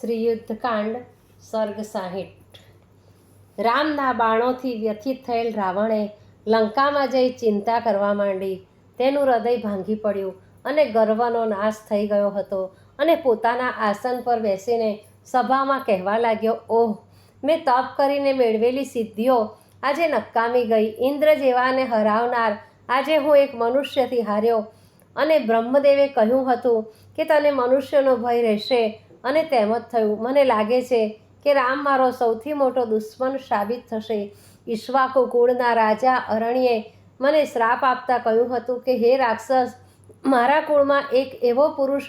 શ્રી યુદ્ધકાંડ સર્ગ સાહીઠ. રામના બાણોથી વ્યથિત થયેલ રાવણે લંકામાં જઈ ચિંતા કરવા માંડી. તેનું હૃદય ભાંગી પડ્યું અને ગર્વનો નાશ થઈ ગયો હતો અને પોતાના આસન પર બેસીને સભામાં કહેવા લાગ્યો, ઓહ, મેં તપ કરીને મેળવેલી સિદ્ધિઓ આજે નકામી ગઈ. ઇન્દ્ર જેવાને હરાવનાર આજે હું એક મનુષ્યથી હાર્યો. અને બ્રહ્મદેવે કહ્યું હતું કે, તને મનુષ્યનો ભય રહેશે અને તેમ જ થયું. મને લાગે છે કે રામ મારો સૌથી મોટો દુશ્મન સાબિત થશે. ઈશ્વાકુ કુળના રાજા અરણ્યે મને શ્રાપ આપતા કહ્યું હતું કે, હે રાક્ષસ, મારા કુળમાં એક એવો પુરુષ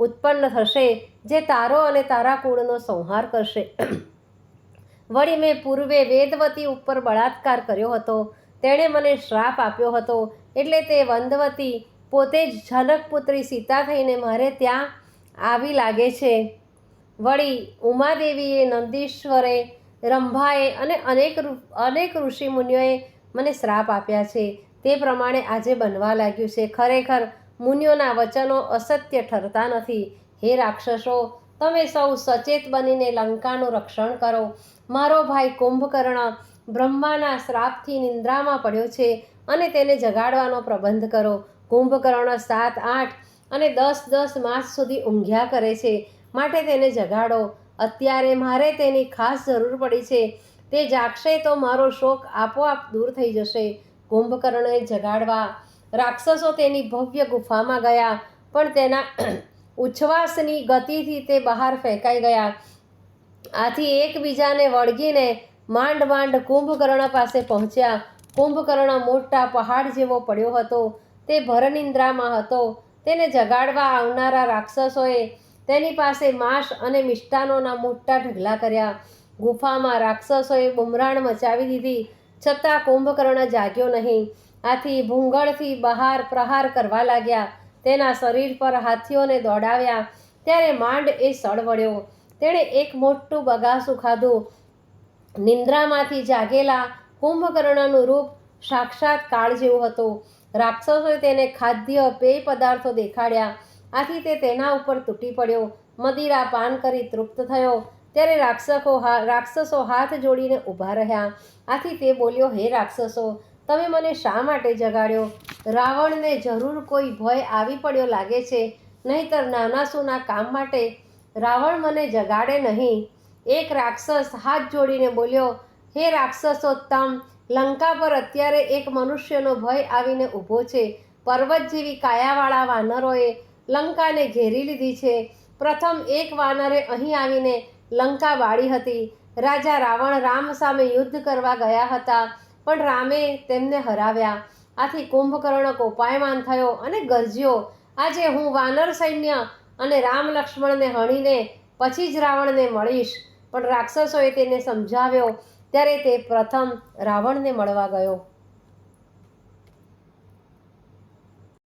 ઉત્પન્ન થશે જે તારો અને તારા કુળનો સંહાર કરશે. વળી મેં પૂર્વે વેદવતી ઉપર બળાત્કાર કર્યો હતો. તેણે મને શ્રાપ આપ્યો હતો. એટલે તે વંદવતી પોતે જ જનકપુત્રી સીતા થઈને મારે ત્યાં આવી લાગે છે. વળી ઉમાદેવીએ નંદીશ્વરે, રંભાએ અને અનેક અનેક અનેક ઋષિમુનિઓએ મને શ્રાપ આપ્યા છે. તે પ્રમાણે આજે બનવા લાગ્યું છે. ખરેખર મુનિઓના વચનો અસત્ય ઠરતા નથી. હે રાક્ષસો, તમે સૌ સચેત બનીને લંકાનું રક્ષણ કરો. મારો ભાઈ કુંભકર્ણ બ્રહ્માના શ્રાપથી નિંદ્રામાં પડ્યો છે અને તેને જગાડવાનો પ્રબંધ કરો. કુંભકર્ણ સાત આઠ અને દસ દસ માસ સુધી ઊંઘ્યા કરે છે. માટે તેને જગાડો. અત્યારે મારે તેની ખાસ જરૂર પડી છે. તે જાગશે તો મારો શોક આપોઆપ દૂર થઈ જશે. કુંભકર્ણને જગાડવા. રાક્ષસો તેની ભવ્ય ગુફામાં ગયા, પણ તેના ઉચ્છવાસની ગતિથી તે બહાર ફેંકાઈ ગયા. આથી એકબીજાને વળગીને માંડ માંડ કુંભકર્ણ પાસે પહોંચ્યા. કુંભકર્ણ મોટા પહાડ જેવો પડ્યો હતો. તે ભરનિંદ્રામાં હતો. તેને જગાડવા આવનારા રાક્ષસોએ તેની પાસે માંસ અને મિષ્ટાનોના મોટા ઢગલા કર્યા. ગુફામાં રાક્ષસોએ બુમરાણ મચાવી દીધી. છતાં કુંભકર્ણ જાગ્યો નહીં. આથી ભૂંગળથી બહાર પ્રહાર કરવા લાગ્યા. તેના શરીર પર હાથીઓને દોડાવ્યા. ત્યારે માંડ એ સળવળ્યો. તેણે એક મોટું બગાસું ખાધું. નિંદ્રામાંથી જાગેલા કુંભકર્ણનું રૂપ સાક્ષાત કાળ જેવું હતું. રાક્ષસોએ તેને ખાદ્ય પેય પદાર્થો દેખાડ્યા. આથી તે તેના ઉપર તૂટી પડ્યો. મદિરા પાન કરી તૃપ્ત થયો. ત્યારે રાક્ષસો હા, રાક્ષસો હાથ જોડીને ઊભા રહ્યા. આથી તે બોલ્યો, હે રાક્ષસો, તમે મને શા માટે જગાડ્યો? રાવણને જરૂર કોઈ ભય આવી પડ્યો લાગે છે. નહીંતર નાના સૂના કામ માટે રાવણ મને જગાડે નહીં. એક રાક્ષસ હાથ જોડીને બોલ્યો, હે રાક્ષસોત્તમ લંકા પર અત્યારે એક મનુષ્યનો ભય આવીને ઊભો છે. પર્વત જેવી કાયાવાળા વાનરોએ લંકાને ઘેરી લીધી છે. પ્રથમ એક વાનરે અહીં આવીને લંકા વાળી હતી. રાજા રાવણ રામ સામે યુદ્ધ કરવા ગયા હતા, પણ રામે તેમને હરાવ્યા. આથી કુંભકર્ણ કોપાયમાન થયો અને ગરજ્યો, આજે હું વાનર સૈન્ય અને રામ લક્ષ્મણને હણીને પછી જ રાવણને મળીશ. પણ રાક્ષસોએ તેને સમજાવ્યો ત્યારે તે પ્રથમ રાવણને મળવા ગયો.